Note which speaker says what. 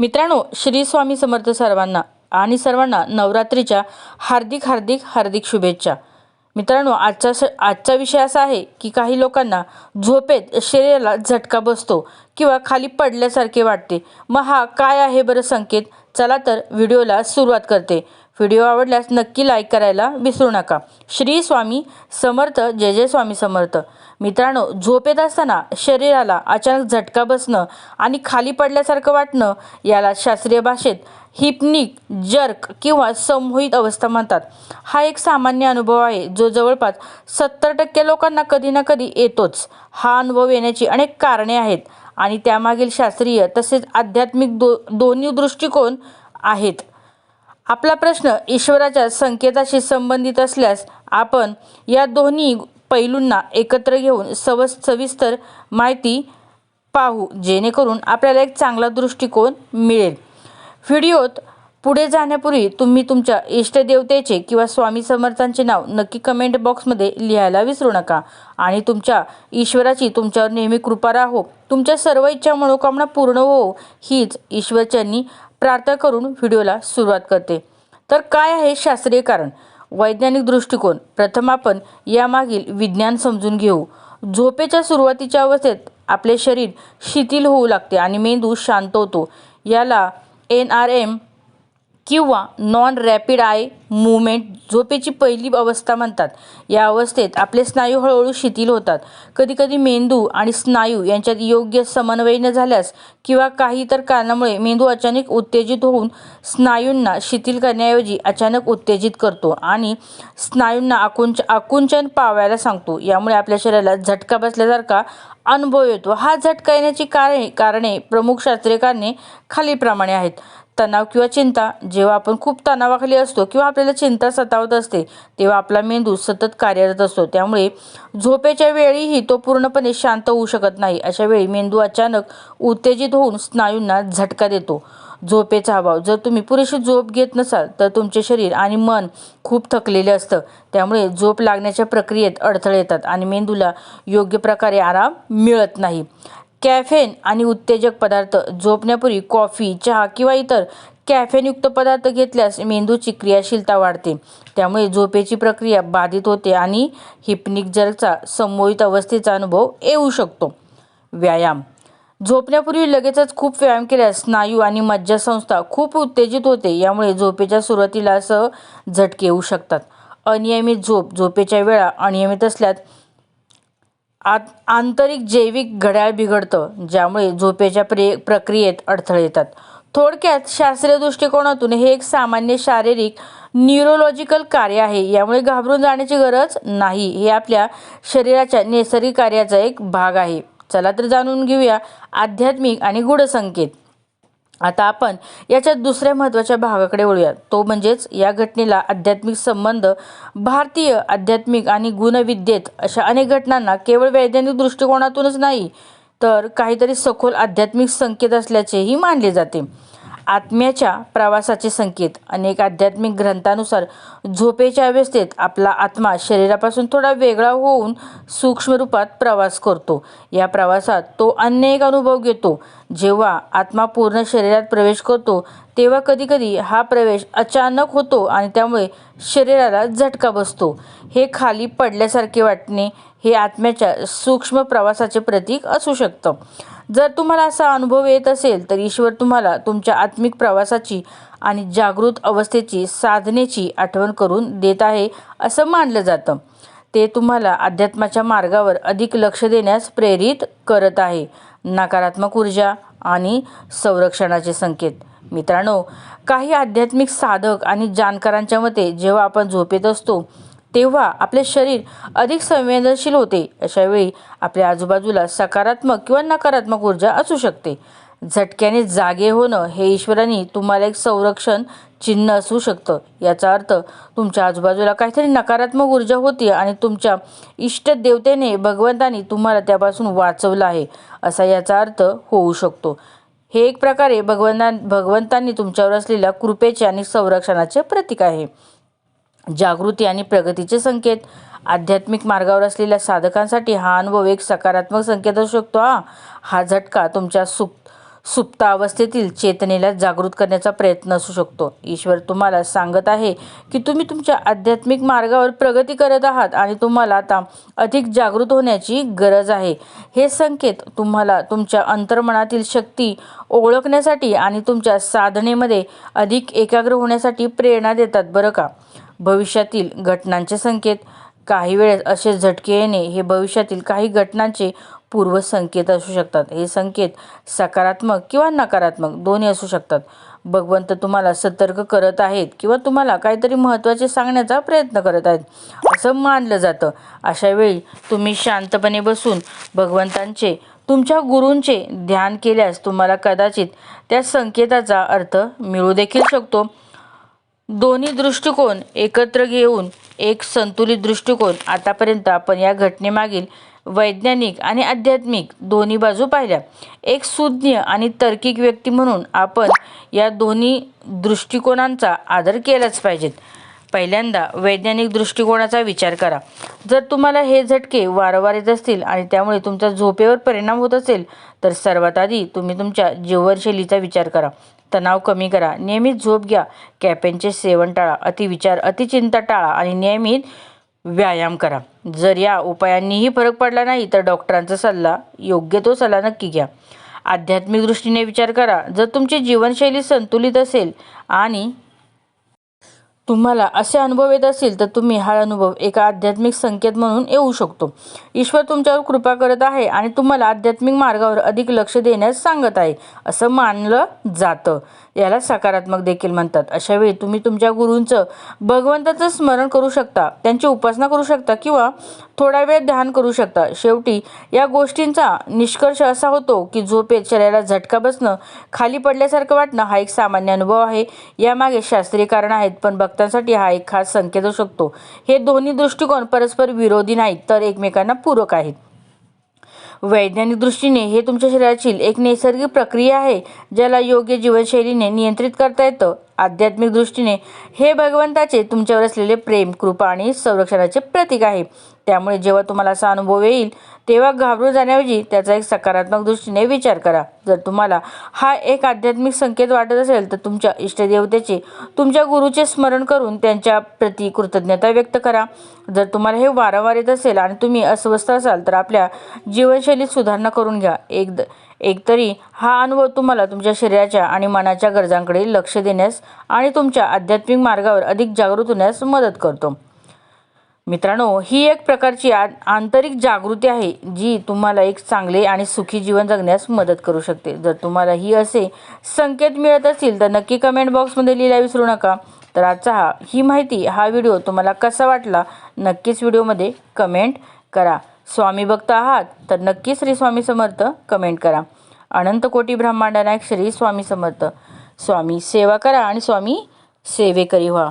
Speaker 1: मित्रांनो श्री स्वामी समर्थ सर्वांना आणि सर्वांना नवरात्रीच्या हार्दिक हार्दिक हार्दिक शुभेच्छा. मित्रांनो आजचा स आजचा विषय असा आहे की काही लोकांना झोपेत शरीराला झटका बसतो किंवा खाली पडल्यासारखे वाटते. मग हा काय आहे बरं संकेत? चला तर व्हिडिओला सुरुवात करते. व्हिडिओ आवडल्यास नक्की लाईक करायला विसरू नका. श्री स्वामी समर्थ जय जय स्वामी समर्थ. मित्रांनो झोपेत असताना शरीराला अचानक झटका बसणं आणि खाली पडल्यासारखं वाटणं याला शास्त्रीय भाषेत हिपनिक जर्क किंवा संमोहित अवस्था म्हणतात. हा एक सामान्य अनुभव आहे जो जवळपास सत्तर टक्के लोकांना कधी ना कधी येतोच. हा अनुभव येण्याची अनेक कारणे आहेत आणि त्यामागील शास्त्रीय तसेच आध्यात्मिक दो दोन्ही दृष्टिकोन आहेत. आपला प्रश्न ईश्वराच्या संकेताशी संबंधित असल्यास आपण या दोन्ही पैलूंना एकत्र घेऊन सव सविस्तर माहिती पाहू जेणेकरून आपल्याला एक चांगला दृष्टिकोन मिळेल. व्हिडिओत पुढे जाण्यापूर्वी तुम्ही तुमच्या इष्टदेवतेचे किंवा स्वामी समर्थांचे नाव नक्की कमेंट बॉक्समध्ये लिहायला विसरू नका. आणि तुमच्या ईश्वराची तुमच्यावर नेहमी कृपा राहो. तुमच्या सर्व इच्छा मनोकामना पूर्ण हो हीच ईश्वरच्यांनी प्रार्थना करून व्हिडिओला सुरुवात करते. तर काय आहे शास्त्रीय कारण? वैज्ञानिक दृष्टिकोन. प्रथम आपण यामागील विज्ञान समजून घेऊ. झोपेच्या सुरुवातीच्या अवस्थेत आपले शरीर शिथिल होऊ लागते आणि मेंदू शांत होतो. याला एन आर एम किंवा नॉन रॅपिड आय मुवमेंट झोपेची पहिली अवस्था म्हणतात. या अवस्थेत आपले स्नायू हळूहळू शिथिल होतात. कधीकधी मेंदू आणि स्नायू यांच्यात योग्य समन्वय न झाल्यास किंवा काही इतर कारणामुळे मेंदू अचानक उत्तेजित होऊन स्नायूंना शिथिल करण्याऐवजी अचानक उत्तेजित करतो आणि स्नायूंना आकुंच आकुंचन पावायला सांगतो. यामुळे आपल्या शरीराला झटका बसल्यासारखा अनुभव येतो. हा झटका येण्याची कारणे कारणे प्रमुख शास्त्रीय कारणे खालीलप्रमाणे आहेत. तणाव किंवा चिंता जेव्हा आपण खूप तणावाखाली असतो किंवा आपल्याला चिंता सतावत असते तेव्हा आपला मेंदू सतत कार्यरत असतो. त्यामुळे झोपेच्या वेळीही तो पूर्णपणे शांत होऊ शकत नाही. अशा वेळी मेंदू अचानक उत्तेजित होऊन स्नायूंना झटका देतो. झोपेचा अभाव. जर तुम्ही पुरेशी झोप घेत नसाल तर तुमचे शरीर आणि मन खूप थकलेले असतं. त्यामुळे झोप लागण्याच्या प्रक्रियेत अडथळे येतात आणि मेंदूला योग्य प्रकारे आराम मिळत नाही. कॅफेन आणि उत्तेजक पदार्थ झोपण्यापूर्वी कॉफी चहा किंवा इतर कॅफेनयुक्त पदार्थ घेतल्यास मेंदूची क्रियाशीलता वाढते. त्यामुळे झोपेची प्रक्रिया बाधित होते आणि हिपनिक जरचा संमोहित अवस्थेचा अनुभव येऊ शकतो. व्यायाम. झोपण्यापूर्वी लगेचच खूप व्यायाम केल्यास स्नायू आणि मज्जासंस्था खूप उत्तेजित होते. यामुळे झोपेच्या सुरुवातीला असं झटके येऊ शकतात. अनियमित झोप झोपेच्या वेळा अनियमित असल्यात आत आंतरिक जैविक घड्याळ बिघडतं ज्यामुळे झोपेच्या प्रे प्रक्रियेत अडथळे येतात. थोडक्यात शास्त्रीय दृष्टिकोनातून हे एक सामान्य शारीरिक न्यूरोलॉजिकल कार्य आहे. यामुळे घाबरून जाण्याची गरज नाही. हे आपल्या शरीराच्या नैसर्गिक कार्याचा एक भाग आहे. चला तर जाणून घेऊया आध्यात्मिक आणि गूढ संकेत आता आपण याच्या दुसऱ्या महत्त्वाच्या भागाकडे वळूया तो म्हणजेच या घटनेला आध्यात्मिक संबंध भारतीय आध्यात्मिक आणि गुणविद्येत अशा अनेक घटनांना केवळ वैज्ञानिक दृष्टिकोनातूनच नाही तर काहीतरी सखोल आध्यात्मिक संकेत असल्याचेही मानले जाते. आत्म्याच्या प्रवासाचे संकेत. अनेक आध्यात्मिक ग्रंथानुसार झोपेच्या अवस्थेत आपला आत्मा शरीरापासून थोडा वेगळा होऊन सूक्ष्म रूपात प्रवास करतो. या प्रवासात तो अनेक अनुभव घेतो. जेव्हा आत्मा पूर्ण शरीरात प्रवेश करतो तेव्हा कधीकधी हा प्रवेश अचानक होतो आणि त्यामुळे शरीराला झटका बसतो. हे खाली पडल्यासारखे वाटणे हे आत्म्याच्या सूक्ष्म प्रवासाचे प्रतीक असू शकतं. जर तुम्हाला असा अनुभव येत असेल तर ईश्वर तुम्हाला तुमच्या आत्मिक प्रवासाची आणि जागृत अवस्थेची साधनेची आठवण करून देत आहे असं मानलं जातं. ते तुम्हाला अध्यात्माच्या मार्गावर अधिक लक्ष देण्यास प्रेरित करत आहे. नकारात्मक ऊर्जा आणि संरक्षणाचे संकेत. मित्रांनो काही आध्यात्मिक साधक आणि जाणकारांच्या मते जेव्हा आपण झोपेत असतो तेव्हा आपले शरीर अधिक संवेदनशील होते. अशावेळी आपल्या आजूबाजूला सकारात्मक किंवा नकारात्मक ऊर्जा असू शकते. झटक्याने जागे होणं हे ईश्वरांनी तुम्हाला एक संरक्षण चिन्ह असू शकतं. याचा अर्थ तुमच्या आजूबाजूला काहीतरी नकारात्मक ऊर्जा होती आणि तुमच्या इष्टदेवतेने भगवंतानी तुम्हाला त्यापासून वाचवलं आहे. असा याचा अर्थ होऊ शकतो. हे एक प्रकारे भगवंता भगवंतांनी तुमच्यावर असलेल्या कृपेचे आणि संरक्षणाचे प्रतीक आहे. जागृती आणि प्रगतीचे संकेत. आध्यात्मिक मार्गावर असलेल्या साधकांसाठी हा अनुभव एक सकारात्मक संकेत असू शकतो हा. हा झटका तुमच्या सुप सुप्त अवस्थेतील चेतनेला जागृत करण्याचा प्रयत्न असू शकतो. ईश्वर तुम्हाला सांगत आहे की तुम्ही तुमच्या आध्यात्मिक मार्गावर प्रगती करत आहात आणि तुम्हाला आता अधिक जागृत होण्याची गरज आहे. हे संकेत तुम्हाला तुमच्या अंतर्मनातील शक्ती ओळखण्यासाठी आणि तुमच्या साधनेमध्ये अधिक एकाग्र होण्यासाठी प्रेरणा देतात बरं का? भविष्यातील घटनांचे संकेत. काही वेळेस असे झटके येणे हे भविष्यातील काही घटनांचे पूर्वसंकेत असू शकतात. हे संकेत सकारात्मक किंवा नकारात्मक दोन्ही असू शकतात. भगवंत तुम्हाला सतर्क करत आहेत किंवा तुम्हाला काहीतरी महत्त्वाचे सांगण्याचा प्रयत्न करत आहेत असं मानलं जातं. अशा वेळी तुम्ही शांतपणे बसून भगवंतांचे तुमच्या गुरूंचे ध्यान केल्यास तुम्हाला कदाचित त्या संकेताचा अर्थ मिळू देखील शकतो. दोन्ही दृष्टिकोन एकत्र घेऊन एक संतुलित दृष्टिकोन. आतापर्यंत आपण या घटनेमागील वैज्ञानिक आणि आध्यात्मिक दोन्ही बाजू पाहिल्या. एक सुज्ञ आणि तर्किक व्यक्ती म्हणून आपण या दोन्ही दृष्टिकोनांचा आदर केलाच पाहिजेत. पहिल्यांदा वैज्ञानिक दृष्टिकोनाचा विचार करा. जर तुम्हाला हे झटके वारंवार येत असतील आणि त्यामुळे तुमच्या झोपेवर परिणाम होत असेल तर सर्वात आधी तुम्ही तुमच्या जीवनशैलीचा विचार करा. तणाव कमी करा. नियमित झोप घ्या. कॅपेनचे सेवन टाळा. अतिविचार अतिचिंता टाळा आणि नियमित व्यायाम करा. जर या उपायांनीही फरक पडला नाही तर डॉक्टरांचा सल्ला योग्य तो सल्ला नक्की घ्या. आध्यात्मिक दृष्टीने विचार करा. जर तुमची जीवनशैली संतुलित असेल आणि तुम्हाला असे अनुभव येत असतील तर तुम्ही हा अनुभव एका आध्यात्मिक संकेत म्हणून येऊ शकतो. ईश्वर तुमच्यावर कृपा करत आहे आणि तुम्हाला आध्यात्मिक मार्गावर अधिक लक्ष देण्यास सांगत आहे असं मानलं जातं. याला सकारात्मक देखील म्हणतात. अशा वेळी तुम्ही तुमच्या गुरूंचं भगवंताचं स्मरण करू शकता त्यांची उपासना करू शकता किंवा थोडा वेळ ध्यान करू शकता. शेवटी या गोष्टींचा निष्कर्ष असा होतो की झोपेत शरीराला झटका बसणं खाली पडल्यासारखं वाटणं हा एक सामान्य अनुभव आहे. यामागे शास्त्रीय कारण आहेत पण भक्तांसाठी हा एक खास संकेत असू शकतो. हे दोन्ही दृष्टिकोन परस्पर विरोधी नाहीत तर एकमेकांना पूरक आहेत. वैज्ञानिक दृष्टीने हे तुमच्या शरीराची एक नैसर्गिक प्रक्रिया आहे ज्याला योग्य जीवनशैलीने नियंत्रित करता येतं. आध्यात्मिक दृष्टीने हे भगवंताचे तुमच्यावर असलेले प्रेम कृपा आणि संरक्षणाचे प्रतीक आहे. त्यामुळे जेव्हा तुम्हाला असा अनुभव येईल तेव्हा घाबरून जाण्याऐवजी त्याचा एक सकारात्मक दृष्टीने विचार करा. जर तुम्हाला हा एक आध्यात्मिक संकेत वाटत असेल तर तुमच्या इष्टदेवतेचे तुमच्या गुरुचे स्मरण करून त्यांच्या प्रती कृतज्ञता व्यक्त करा. जर तुम्हाला हे वारंवार येत असेल आणि तुम्ही अस्वस्थ असाल तर आपल्या जीवनशैलीत सुधारणा करून घ्या. एक एकतरी हा अनुभव तुम्हाला तुमच्या शरीराच्या आणि मनाच्या गरजांकडे लक्ष देण्यास आणि तुमच्या आध्यात्मिक मार्गावर अधिक जागृत होण्यास मदत करतो. मित्रांनो ही एक प्रकारची आ आंतरिक जागृती आहे जी तुम्हाला एक चांगले आणि सुखी जीवन जगण्यास मदत करू शकते. जर तुम्हाला ही असे संकेत मिळत असतील तर नक्की कमेंट बॉक्समध्ये लिहायला विसरू नका. तर आजचा हा ही माहिती हा व्हिडिओ तुम्हाला कसा वाटला नक्कीच व्हिडिओमध्ये कमेंट करा. स्वामी भक्त आहात तर नक्की श्री स्वामी समर्थ कमेंट करा. अनंत कोटी ब्रह्मांड नायक श्री स्वामी समर्थ. स्वामी सेवा करा आणि स्वामी सेवेकरी व्हा.